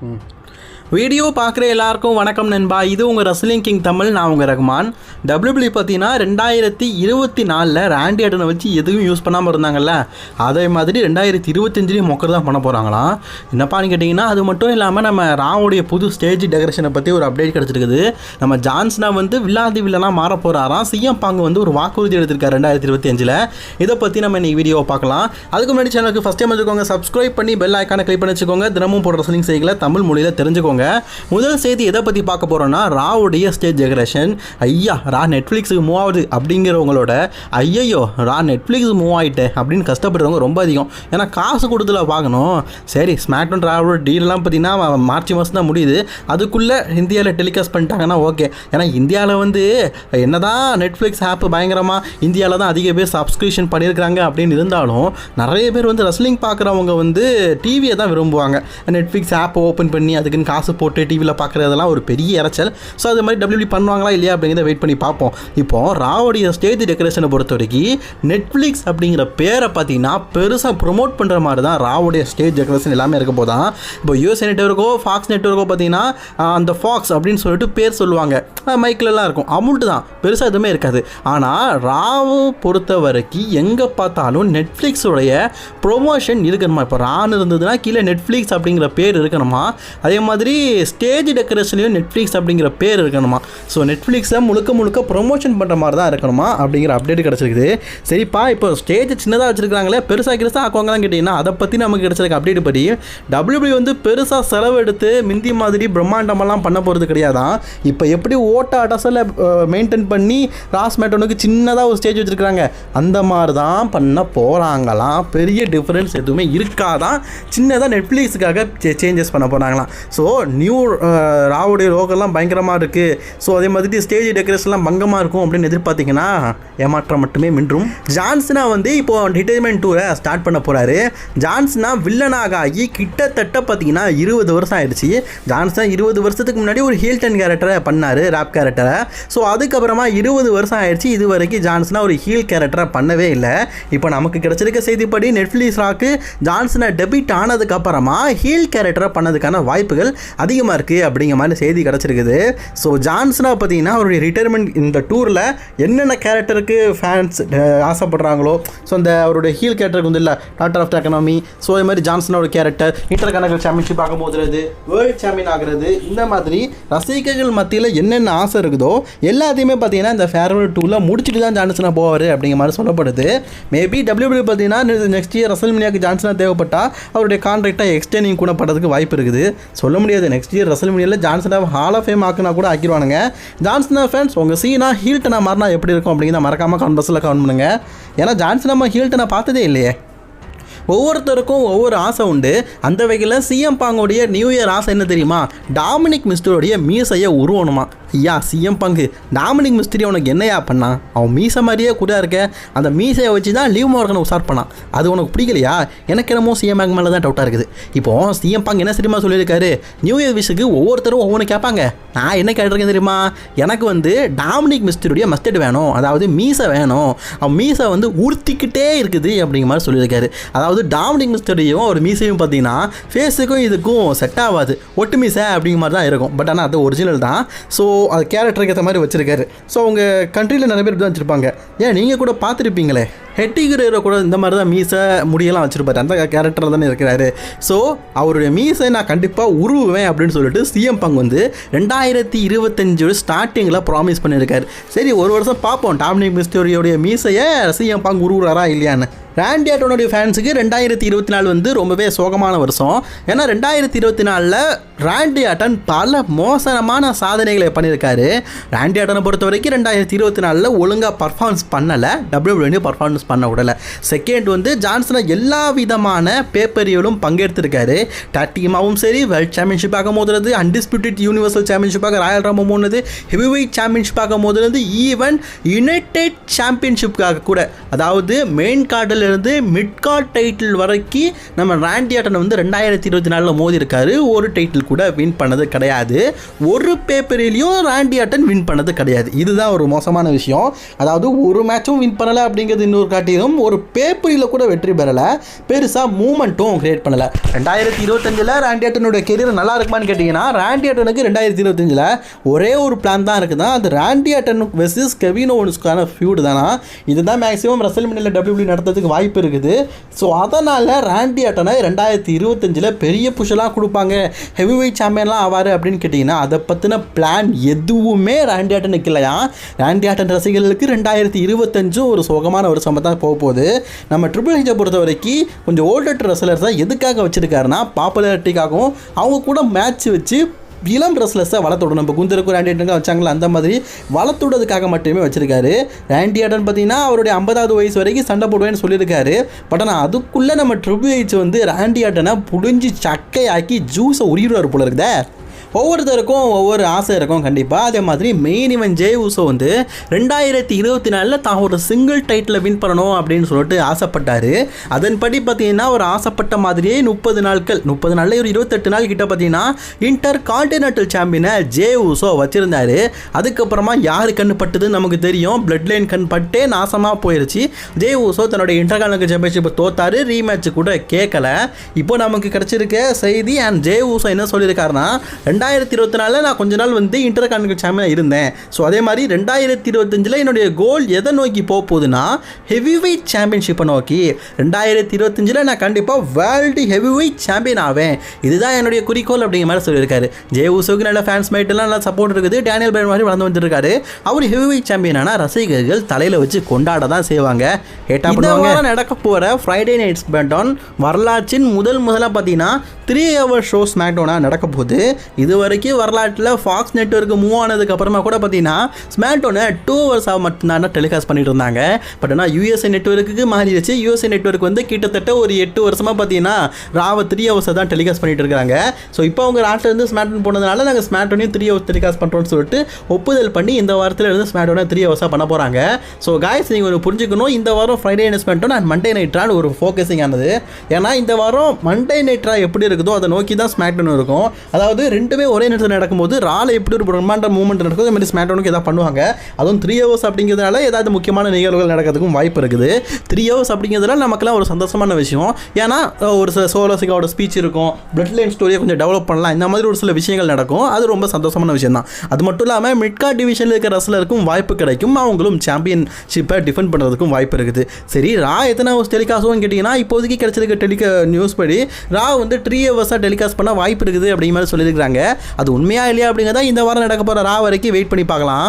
Hmm. Video பார்க்குற எல்லாருக்கும் வணக்கம் நண்பா. இது உங்கள் ரஸ்லிங் கிங் தமிழ் நான் உங்கள் ரகுமான். டபிள்யூபிள்யூ பார்த்தீங்கன்னா ரெண்டாயிரத்தி இருபத்தி நாலில் ரேண்டி அட்டனை வச்சு எதுவும் யூஸ் பண்ணாமல் இருந்தாங்கல்ல? அதே மாதிரி ரெண்டாயிரத்தி இருபத்தஞ்சிலையும் மொக்கர் தான் பண்ண போகிறாங்களாம் என்னப்பான்னு கேட்டிங்கன்னா அது மட்டும் இல்லாமல் நம்ம ராவுடைய புது ஸ்டேஜ் டெக்கரேஷனை பற்றி ஒரு அப்டேட் கிடச்சிருக்குது. நம்ம ஜான்ஸ்னா வந்து வில்லாதி வில்லனாக மாற போகிறாராம் சிஎம் பாங்கு வந்து ஒரு வாக்குறுதி எடுத்திருக்காரு ரெண்டாயிரத்தி இருபத்தி அஞ்சில் இதை பற்றி நம்ம இன்னைக்கு வீடியோவை பார்க்கலாம். அதுக்கு முன்னாடி சேனலுக்கு ஃபஸ்ட் டைம் வச்சுக்கோங்க சப்ஸ்கிரைப் பண்ணி பெல் ஐக்கானை கிளிக் பண்ணி வச்சுக்கோங்க. தினமும் போடுற ரசலிங் செய்களை தமிழ் மொழியில் தெரிஞ்சுக்கோங்க. முதல் செய்தி எதை பற்றி பார்க்க போகிறோன்னா ராவுடைய ஸ்டேஜ் டெக்கரேஷன் ஐயா ரா நெட்ஃப்ளிக்ஸுக்கு மூவ் ஆகுது அப்படிங்கிறவங்களோட ஐயையோ ரா நெட்ஃப்ளிக்ஸ் மூவ் ஆகிட்டேன் அப்படின்னு கஷ்டப்படுறவங்க ரொம்ப அதிகம். ஏன்னா காசு கொடுத்துல பார்க்கணும். சரி ஸ்மார்ட் ராவோட டீல்லாம் பார்த்தீங்கன்னா மார்ச் மாதம் தான் முடியுது. அதுக்குள்ளே இந்தியாவில் டெலிகாஸ்ட் பண்ணிட்டாங்கன்னா ஓகே ஏன்னா இந்தியாவில் வந்து என்ன தான் நெட்ஃப்ளிக்ஸ் ஆப் பயங்கரமாக இந்தியாவில் தான் அதிக பேர் சப்ஸ்கிரிப்ஷன் பண்ணியிருக்கிறாங்க அப்படின்னு இருந்தாலும் நிறைய பேர் வந்து ரெஸ்லிங் பார்க்குறவங்க வந்து டிவியை தான் விரும்புவாங்க. நெட்ஃப்ளிக்ஸ் ஆப் ஓப்பன் பண்ணி அதுக்குன்னு காசு போட்டு டிவியில் பார்க்குறதெல்லாம் ஒரு பெரிய இறைச்சல் ஸோ அது மாதிரி டபிள்யூபி பண்ணுவாங்களா இல்லையா அப்படிங்கிறத வெயிட் பண்ணி பார்ப்போம். இப்போ ராவோடைய ஸ்டேஜ் டெக்கரேஷனை பொறுத்த வரைக்கும் நெட்ஃப்ளிக்ஸ் அப்படிங்கிற பேரை பார்த்தீங்கன்னா பெருசாக ப்ரொமோட் பண்ணுற மாதிரி தான் ராவோடைய ஸ்டேஜ் டெக்கரேஷன் எல்லாமே இருக்க போதான் இப்போ யூஎஸ் நெட்ஒர்க்கோ ஃபாக்ஸ் நெட்ஒர்க்கோ பார்த்தீங்கன்னா அந்த ஃபாக்ஸ் அப்படின்னு சொல்லிட்டு பேர் சொல்லுவாங்க. மைக்கிலலாம் இருக்கும். அமௌண்ட்டு தான். பெருசாக எதுவுமே இருக்காது. ஆனால் ராவு பொறுத்த வரைக்கும் எங்கே பார்த்தாலும் நெட்ஃப்ளிக்ஸுடைய ப்ரொமோஷன் இருக்கணுமா? இப்போ ரான் இருந்ததுன்னா கீழே நெட்ஃப்ளிக்ஸ் அப்படிங்கிற பேர் இருக்கணுமா? அதே மாதிரி ஸ்டேஜ் டெக்கரேஷன்லையும் நெட்ஃப்ளிக்ஸ் அப்படிங்கிற பேர் இருக்கணுமா? ஸோ நெட்ஃப்ளிக்ஸை முழுக்க முழுக்க ப்ரொமோஷன் பண்ணுற மாதிரி தான் இருக்கணுமா? அப்படிங்கிற அப்டேட் கிடச்சிருக்குது. சரிப்பா இப்போ ஸ்டேஜ் சின்னதாக வச்சுருக்காங்களே பெருசாக கிருசாக ஆக்குவாங்களாம் கேட்டிங்கன்னா அதை பற்றி நமக்கு கிடச்சிருக்க அப்டேட் படி டபிள்யூபி வந்து பெருசாக செலவு எடுத்து மிந்தி மாதிரி பிரம்மாண்டமெல்லாம் பண்ண போகிறது கிடையாதான் இப்போ எப்படி ஓட்ட அடசலை மெயின்டைன் பண்ணி ராஸ் மேட்டனுக்கு சின்னதாக ஒரு ஸ்டேஜ் வச்சுருக்காங்க அந்த மாதிரி தான் பண்ண போகிறாங்களாம் பெரிய டிஃப்ரென்ஸ் எதுவுமே இருக்காதான் சின்னதாக நெட்ஃப்ளிக்ஸுக்காக சேஞ்சஸ் பண்ண போகிறாங்களாம் ஸோ நியூ uh, ராவுடைய லோகெல்லாம் பயங்கரமாக இருக்குது ஸோ அதே மாதிரி ஸ்டேஜ் டெக்கரேஷன்லாம் பங்கமாக இருக்கும் அப்படின்னு எதிர்பார்த்தீங்கன்னா ஏமாற்றம் மட்டுமே மின்றும். ஜான்சனா வந்து இப்போ ரிட்டைர்மெண்ட் டூரை ஸ்டார்ட் பண்ண போகிறாரு ஜான்சனா வில்லனாக ஆகி கிட்டத்தட்ட பார்த்தீங்கன்னா இருபது வருஷம் ஆயிடுச்சு. ஜான்சனா இருபது வருஷத்துக்கு முன்னாடி ஒரு ஹீல்டன் கேரக்டரை பண்ணார் ராப் கேரக்டரை ஸோ அதுக்கப்புறமா இருபது வருஷம் ஆயிடுச்சு. இது வரைக்கும் ஜான்சனா ஒரு ஹீல் கேரக்டரை பண்ணவே இல்லை. இப்போ நமக்கு கிடைச்சிருக்க செய்திப்படி நெட்ஃப்ளிக்ஸ் ராக்கு ஜான்சனை டெபிட் ஆனதுக்கப்புறமா ஹீல் கேரக்டரை பண்ணதுக்கான வாய்ப்புகள் அதிகமாக இருக்குது அப்படிங்கிற மாதிரி செய்தி கிடச்சிருக்குது. ஸோ ஜான்சனா பார்த்தீங்கன்னா அவருடைய ரிட்டைர்மெண்ட் இந்த டூரில் என்னென்ன கேரக்டருக்கு ஃபேன்ஸ் ஆசைப்படுறாங்களோ ஸோ அந்த அவருடைய ஹீல் கேரக்டருக்கு வந்து இல்லை டாக்டர் ஆஃப் எக்கனாமி ஸோ இது மாதிரி ஜான்சனோட கேரக்டர் இன்டர் கணக்கு சாம்பியன்ஷிப் ஆக போதுறது வேர்ல்டு சாம்பியன் ஆகிறது இந்த மாதிரி ரசிகர்கள் மத்தியில் என்னென்ன ஆசை இருக்குதோ எல்லாத்தையுமே பார்த்தீங்கன்னா இந்த ஃபேர்வெல் டூவில் முடிச்சுட்டு தான் ஜான்சனா போவார் அப்படிங்கிற மாதிரி சொல்லப்படுது. மேபி டபிள்யூபிள்யூ பார்த்தீங்கன்னா நெக்ஸ்ட் இயர் ரசல்மினியாக்கு ஜான்சனா தேவைப்பட்டால் அவருடைய கான்ட்ராக்டாக எக்ஸ்டெண்டிங் கூட படுறதுக்கு வாய்ப்பு இருக்குது. சொல்ல முடியாது. நெக்ஸ்ட் இயர் ரசல்மினியில் ஜான்சனை ஹால் ஆஃப் ஃபேம் ஆக்குனா கூட ஆக்கிடுவானுங்க. ஜான்சனா ஃபேன்ஸ் உங்கள் சீனா ஹீல்ட்டனா மாறினா எப்படி இருக்கும் அப்படிங்கிறத மறக்காமல் கான்வர்ஸில் கவுண்ட் பண்ணுங்க. ஏன்னா ஜான்சன் நம்ம ஹீல்டனை பார்த்ததே இல்லையே. ஒவ்வொருத்தருக்கும் ஒவ்வொரு ஆசை உண்டு. அந்த வகையில் சிஎம் பாங்கோடைய நியூ இயர் ஆசை என்ன தெரியுமா? டாமினிக் மிஸ்டருடைய மீசையை உருவணுமா. ஐயா சிஎம் பங்கு டாமினிக் மிஸ்திரி உனக்கு என்னையா பண்ணான்? அவன் மீசை மாதிரியே கூட இருக்க. அந்த மீசையை வச்சு தான் லீவ் மார்க்கனை உசார் பண்ணான். அது உனக்கு பிடிக்கலையா? எனக்கு என்னமோ சிஎம் பேங்க் மேலே தான் டவுட்டாக இருக்குது. இப்போ சிஎம் பங்கு என்ன தெரியுமா சொல்லியிருக்காரு? நியூ இயர் விஷுக்கு ஒவ்வொருத்தரும் ஒவ்வொன்று கேட்பாங்க. நான் என்ன கேட்டிருக்கேன் தெரியுமா? எனக்கு வந்து டாமினிக் மிஸ்திரியுடைய மஸ்டர்ட் வேணும். அதாவது மீசை வேணும். அவன் மீசை வந்து உறுத்திக்கிட்டே இருக்குது அப்படிங்கிற மாதிரி சொல்லியிருக்காரு. அதாவது டாமினிக் மிஸ்டரியும் ஒரு மீசையும் பார்த்தீங்கன்னா ஃபேஸுக்கும் இதுக்கும் செட் ஆகாது. ஒட்டு மீசை அப்படிங்கிற மாதிரி தான் இருக்கும். பட் ஆனால் அது ஒரிஜினல் தான். ஸோ அது கேரக்டருக்கு ஏற்ற மாதிரி வச்சிருக்காரு. ஸோ அவங்க கண்ட்ரியில் நிறைய பேர் தான் வச்சுருப்பாங்க. ஏன் நீங்கள் கூட பார்த்துருப்பீங்களே? ஹெட்டிகிரேரோ கூட இந்த மாதிரி தான் மீசை முடியெல்லாம் வச்சுருப்பாரு. அந்த கேரக்டரில் தானே இருக்கிறாரு. ஸோ அவருடைய மீசை நான் கண்டிப்பாக உருவுவேன் அப்படின்னு சொல்லிட்டு சிஎம் பங்கு வந்து ரெண்டாயிரத்தி இருபத்தஞ்சோட ஸ்டார்டிங்கில் ப்ராமிஸ் பண்ணியிருக்காரு. சரி ஒரு வருஷம் பார்ப்போம். டாமினிக் மிஸ்டோரியோடைய மீசையை சிஎம் பங்கு உருவுறாரா இல்லையான்னு. ரேண்டி ஆட்டோனுடைய ஃபேன்ஸுக்கு ரெண்டாயிரத்தி இருபத்தி நாலு வந்து ரொம்பவே சோகமான வருஷம். ஏன்னா ரெண்டாயிரத்தி இருபத்தி நாலில் ராண்டி ஆட்டன் பல மோசமான சாதனைகளை பண்ணியிருக்காரு. ராண்டி ஆட்டனை பொறுத்த வரைக்கும் ரெண்டாயிரத்தி இருபத்தி நாலில் ஒழுங்காக பர்ஃபார்மன்ஸ் பண்ணலை. டபிள்யூபிள்யூ பர்ஃபார்மன்ஸ் பண்ண விடலை. செகண்ட் வந்து ஜான்சனை எல்லா விதமான பேப்பரியிலும் பங்கெடுத்திருக்காரு டீமாவும் சரி வேர்ல்ட் சாம்பியன்ஷிப்பாக மோதுறது அன்டிஸ்பியூட்டட் யூனிவர்சல் சாம்பியன்ஷிப்பாக ராயல் ராமோ போனது ஹெவிவெயிட் சாம்பியன்ஷிப்பாக மோதுறது ஈவன் யுனைடெட் சாம்பியன்ஷிப்காக கூட. அதாவது மெயின் கார்டில் டைட்டிலேருந்து மிட்கார்ட் டைட்டில் வரைக்கும் நம்ம ராண்டி ஆட்டன் வந்து ரெண்டாயிரத்தி இருபத்தி நாலில் மோதி இருக்காரு ஒரு டைட்டில் கூட வின் பண்ணது கிடையாது. ஒரு பேப்பரிலையும் ராண்டி ஆட்டன் வின் பண்ணது கிடையாது. இதுதான் ஒரு மோசமான விஷயம். அதாவது ஒரு மேட்சும் வின் பண்ணலை அப்படிங்கிறது இன்னொரு காட்டிலும் ஒரு பேப்பரியில் கூட வெற்றி பெறலை. பெருசாக மூமெண்ட்டும் கிரியேட் பண்ணலை. ரெண்டாயிரத்தி இருபத்தஞ்சில் ராண்டி ஆட்டனுடைய கெரியர் நல்லா இருக்குமான்னு கேட்டிங்கன்னா ராண்டி ஆட்டனுக்கு ரெண்டாயிரத்தி இருபத்தஞ்சில் ஒரே ஒரு பிளான் தான் இருக்குதான். அது ராண்டி ஆட்டன் வெர்சஸ் கெவின் ஒன்ஸ்க்கான ஃபியூடு தானா? இதுதான் மேக்ஸிமம் ரசல் மினில் டபிள்யூ நடத்துறதுக்கு வாய்ப்பு இருக்குது. ஸோ அதனால் ராண்டி ஆட்டனை ரெண்டாயிரத்தி இருபத்தஞ்சில் பெரிய புஷெல்லாம் கொடுப்பாங்க. ஹெவி வெயிட் சாம்பியன்லாம் ஆவார் அப்படின்னு கேட்டிங்கன்னா அதை பற்றின பிளான் எதுவுமே ராண்டி ஆட்டனுக்கு இல்லையா? ராண்டி ஆட்டன் ரசிகர்களுக்கு ரெண்டாயிரத்தி இருபத்தஞ்சும் ஒரு சுகமான சம்பவம் தான் போக போகுது. நம்ம ட்ரிபிள் ஹெச்சை பொறுத்த வரைக்கும் கொஞ்சம் ஓல்டர் ரெஸ்லர்ஸ் தான் எதுக்காக வச்சுருக்காருன்னா பாப்புலாரிட்டிக்காகவும் அவங்க கூட மேட்ச் வச்சு இளம் ரெஸ்லர்ஸை வளர்த்துடணும். நம்ம இப்போ குந்தருக்கு ரேண்டி ஆட்டனுக்கு வச்சாங்களா அந்த மாதிரி வளர்த்துடுறதுக்காக மட்டுமே வச்சிருக்காரு. ரேண்டி ஆட்டன் பார்த்தீங்கன்னா அவருடைய ஐம்பதாவது வயசு வரைக்கும் சண்டை போடுவேன்னு சொல்லியிருக்காரு. பட் ஆனால் அதுக்குள்ளே நம்ம ட்ரிபிள் ஹெச் வந்து ரேண்டி ஆட்டனை புழிஞ்சு சக்கையாக்கி ஜூஸை உரிடுவார் போல இருக்குதே. ஒவ்வொருத்தருக்கும் ஒவ்வொரு ஆசை இருக்கும் கண்டிப்பாக அதே மாதிரி மெயின் இவன் ஜே உசோ வந்து ரெண்டாயிரத்தி இருபத்தி நாலில் தான் ஒரு சிங்கிள் டைட்டில் வின் பண்ணணும் அப்படின்னு சொல்லிட்டு ஆசைப்பட்டார். அதன்படி பார்த்தீங்கன்னா ஒரு ஆசைப்பட்ட மாதிரியே முப்பது நாட்கள் முப்பது நாளில் ஒரு இருபத்தெட்டு நாள் கிட்ட பார்த்தீங்கன்னா இன்டர் கான்டினென்டல் சாம்பியனை ஜே உசோ வச்சுருந்தார். அதுக்கப்புறமா யார் கண் பட்டுதுன்னு நமக்கு தெரியும். பிளட் லைன் கண் பட்டே நாசமாக போயிடுச்சு ஜே உசோ தன்னுடைய இன்டர் கான்டினென்டல் சாம்பியன்ஷிப்பை தோத்தாரு. ரீமேட்ச் கூட கேட்கல இப்போ நமக்கு கிடச்சிருக்க செய்தி அண்ட் ஜே உசோ என்ன சொல்லியிருக்காருன்னா ரெண்டாயிரத்தி இருபத்தி நாலில் நான் கொஞ்ச நாள் வந்து இன்டர் கான்டினென்டல் சாம்பியனாக இருந்தேன். ஸோ அதே மாதிரி ரெண்டாயிரத்தி இருபத்தஞ்சில் என்னுடைய கோல் எதை நோக்கி போக போகுதுன்னா ஹெவி வெயிட் சாம்பியன்ஷிப்பை நோக்கி. ரெண்டாயிரத்தி இருபத்தஞ்சில் நான் கண்டிப்பாக வேர்ல்டு ஹெவி வெயிட் சாம்பியன் ஆவேன். இதுதான் என்னுடைய குறிக்கோள் அப்படிங்கிற மாதிரி சொல்லியிருக்காரு. ஜே ஊசோக்கு நல்ல ஃபேன்ஸ் மைட்டெல்லாம் நல்லா சப்போர்ட் இருக்குது. டேனியல் பேர் மாதிரி வளர்ந்து வந்துருக்காரு. அவர் ஹெவி வெயிட் சாம்பியன் ஆனால் ரசிகர்கள் தலையில் வச்சு கொண்டாட தான் செய்வாங்க. ஏட்டா பண்ணுவாங்க. நடக்க போகிற ஃப்ரைடே நைட் ஸ்பேண்டான் வரலாற்றின் முதல் முதலாக பார்த்தீங்கன்னா த்ரீ ஹவர் ஷோ ஸ்மாக்டோனாக நடக்க போகுது. இது வரைக்கும் வரலாற்றில் ஃபாக்ஸ் நெட்ஒர்க் மூவ் ஆனதுக்கு அப்புறமா கூட பார்த்தீங்கன்னா ஸ்மாக்டோனை டூ ஹவர்ஸாக மட்டும்தான் டெலிகாஸ்ட் பண்ணிட்டு இருந்தாங்க. பட் ஆனால் யூஎஸ்ஏ நெட்ஒர்க்கு மாறிடுச்சு. யூஎஸ்ஏ நெட்ஒர்க் வந்து கிட்டத்தட்ட ஒரு எட்டு வருஷமாக பார்த்தீங்கன்னா ராவ த்ரீ ஹவர்ஸை தான் டெலிகாஸ்ட் பண்ணிட்டு இருக்காங்க. ஸோ இப்போ அவங்க நாட்டில் இருந்து போனதுனால நாங்கள் ஸ்மார்ட்ஃபோனையும் த்ரீ ஹவர்ஸ் டெலிகாஸ்ட் பண்ணுறோம்னு சொல்லிட்டு ஒப்புதல் பண்ணி இந்த வாரத்தில் இருந்து ஸ்மார்ட்ஃபோனை த்ரீ ஹவர்ஸாக பண்ண போகிறாங்க ஸோ காய்ஸ் நீங்கள் ஒரு புரிஞ்சுக்கணும். இந்த வாரம் ஃப்ரைடே நைட் ஸ்மாக்டோன் நான் மண்டே நைட்ரான் ஒரு ஃபோக்கஸிங் ஆனது. ஏன்னா இந்த வாரம் மண்டே நைட்ரா எப்படி இருக்குதோ அதை நோக்கி தான் ஸ்மாக்டோன் இருக்கும். அதாவது ரெண்டு ரெண்டுமே ஒரே நேரத்தில் நடக்கும்போது ரால எப்படி ஒரு பிரம்மாண்ட மூமெண்ட் நடக்கும் அதே மாதிரி ஸ்மாக்டோனுக்கு எதாவது பண்ணுவாங்க. அதுவும் த்ரீ ஹவர்ஸ் அப்படிங்கிறதுனால ஏதாவது முக்கியமான நிகழ்வுகள் நடக்கிறதுக்கும் வாய்ப்பு இருக்குது. த்ரீ ஹவர்ஸ் அப்படிங்கிறதுனால நமக்குலாம் ஒரு சந்தோஷமான விஷயம். ஏன்னா ஒரு சில சோலோசிக்காவோட ஸ்பீச் இருக்கும். பிளட் லைன் ஸ்டோரியை கொஞ்சம் டெவலப் பண்ணலாம். இந்த மாதிரி ஒரு சில விஷயங்கள் நடக்கும். அது ரொம்ப சந்தோஷமான விஷயம் தான் அது மட்டும் இல்லாமல் மிட்கா டிவிஷனில் இருக்கிற ரசலருக்கும் வாய்ப்பு கிடைக்கும். அவங்களும் சாம்பியன்ஷிப்பை டிஃபெண்ட் பண்ணுறதுக்கும் வாய்ப்பு இருக்குது. சரி ரா எத்தனை ஹவர்ஸ் டெலிகாஸ்ட்னு கேட்டிங்கன்னா இப்போதைக்கு கிடைச்சிருக்க டெலிகா நியூஸ் படி ரா வந்து த்ரீ ஹவர்ஸாக டெலிகாஸ்ட் பண்ண வாய்ப்பு இருக்குது அப்படிங்கிற மாதிரி சொல்லியிருக்காங்க அது உண்மையா இல்லையா அப்படிங்கிறத இந்த வாரம் நடக்க போகிற ரா வரைக்கும் வெயிட் பண்ணி பார்க்கலாம்.